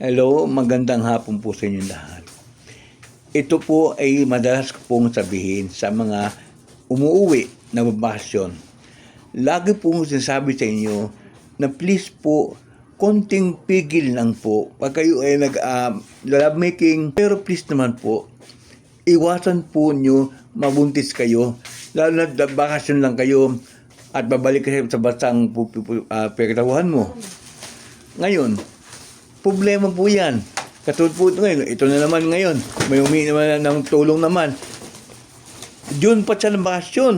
Hello, magandang hapon po sa inyo lahat. Ito po ay madalas pong sabihin sa mga umuwi na bakasyon. Lagi pong sinasabi sa inyo na please po, konting pigil lang po. Pag kayo ay nag uh, love making, pero please naman po, iwasan po nyo mabuntis kayo. Lalo na bakasyon lang kayo at babalik kayo sa basang uh, mo. Ngayon, problema po yan. Katulad po ito ngayon, ito na naman ngayon. May humingi naman ng tulong naman. June pa siya ng bakasyon.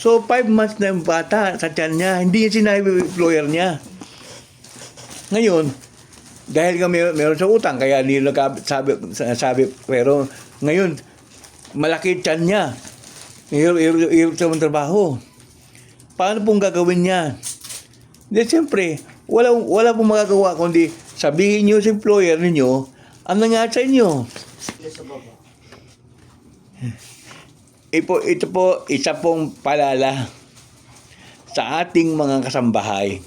So, five months na yung bata sa tiyan niya. Hindi niya sinabi employer niya. Ngayon, dahil nga meron, meron sa utang, kaya nila sabi, sabi, pero ngayon, malaki tiyan niya. Hirap, sa trabaho. Paano pong gagawin niya? Di siyempre, wala, wala pong magagawa kundi sabihin niyo sa employer ninyo ang nangyari sa inyo. Ipo, ito po, isa pong palala sa ating mga kasambahay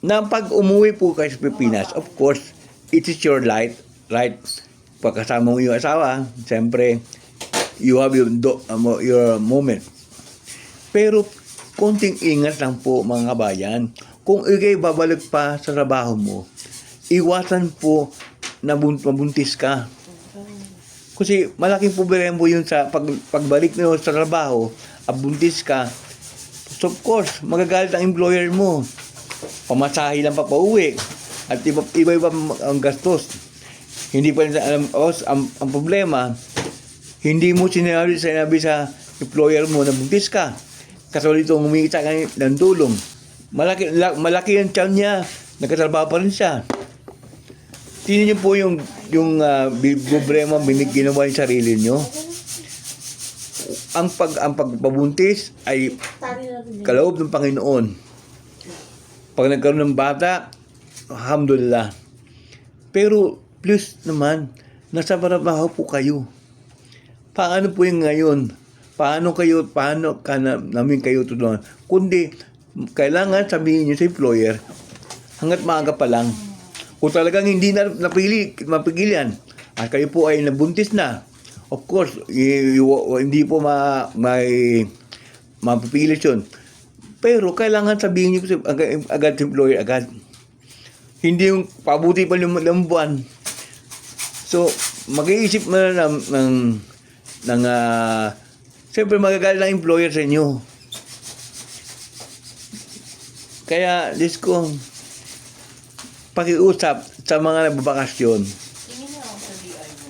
na pag umuwi po kayo sa Pilipinas, of course, it is your right, right? Pagkasama mo yung asawa, siyempre, you have your, do, your moment. Pero, konting ingat lang po mga kabayan. Kung ikay babalik pa sa trabaho mo, iwasan po na bun- mabuntis ka. Kasi malaking problema po yun sa pag, pagbalik mo sa trabaho, abuntis ka. So of course, magagalit ang employer mo. Pamasahe lang pa pauwi. At iba, iba-iba ang gastos. Hindi pa rin alam, oh, ang, ang problema, hindi mo sinabi, sinabi sa employer mo na buntis ka. Kasi ito humingi sa kanya ng tulong. Malaki, la- malaki ang tiyan niya. Nagkatrabaho pa rin siya. Tingnan niyo po yung yung uh, problema ginawa yung sarili niyo. Ang pag ang pagpabuntis ay kaloob ng Panginoon. Pag nagkaroon ng bata, alhamdulillah. Pero please naman, nasa trabaho po kayo. Paano po yung ngayon? Paano kayo, paano ka na, namin kayo tulungan? Kundi, kailangan sabihin niyo sa employer, hanggat maaga pa lang, kung talagang hindi na napili, mapigil yan, at kayo po ay nabuntis na, of course, hindi po ma, may mapipilit yun. Pero kailangan sabihin niyo sa- agad, agad sa employer, agad. Hindi yung pabuti pa ng, ng buwan. So, mag-iisip na ng, ng, ng ah, siyempre magagalit ng employer sa inyo. Kaya, Diyos ko, pakiusap sa mga nagbabakasyon,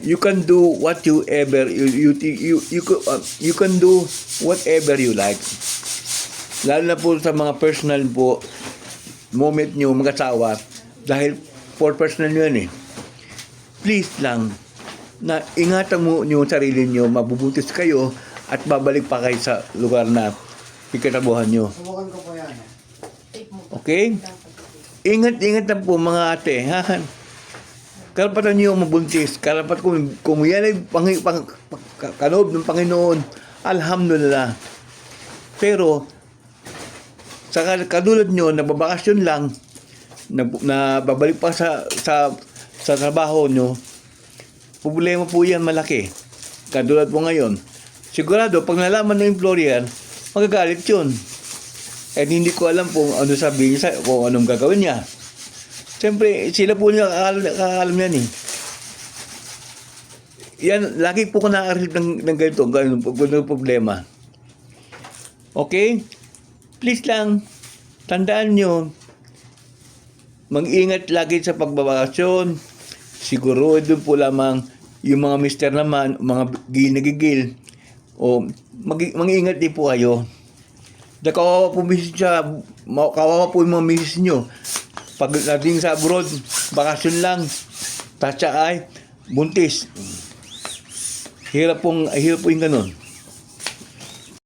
you can do what you ever you you you you, could, uh, you can do whatever you like. Lalo na po sa mga personal po moment nyo mag-asawa dahil for personal nyo yan eh. Please lang na ingatan mo yung sarili nyo mabubutis kayo at babalik pa kayo sa lugar na ikatabuhan nyo. Subukan ko po yan. Okay? Ingat-ingat na po mga ate ha? Karapatan niyo mabuntis. Karapat kung, kung yan ay pang, pang, pang, kaloob ng Panginoon alhamdulillah. Pero sa kad- kadulad nyo nababakasyon lang na, na babalik pa sa sa sa trabaho nyo problema po yan malaki. Kadulad po ngayon sigurado pag nalaman ng employer magagalit yun at hindi ko alam kung ano sabihin sa- kung anong gagawin niya. Siyempre, sila po niya kakaalam, kakaalam yan eh. Yan, lagi po ko nakakarit ng, ng ganito, ganun, ganun problema. Okay? Please lang, tandaan nyo, mag-ingat lagi sa pagbabakasyon. Siguro doon po lamang yung mga mister naman, mga gigil, o mag- mag-ingat din po kayo. Da kawawa po misis siya, kawawa po yung mga misis nyo. Pag nating sa abroad, bakasyon lang, tatsa ay, buntis. Hirap pong, hirap po yung ganun.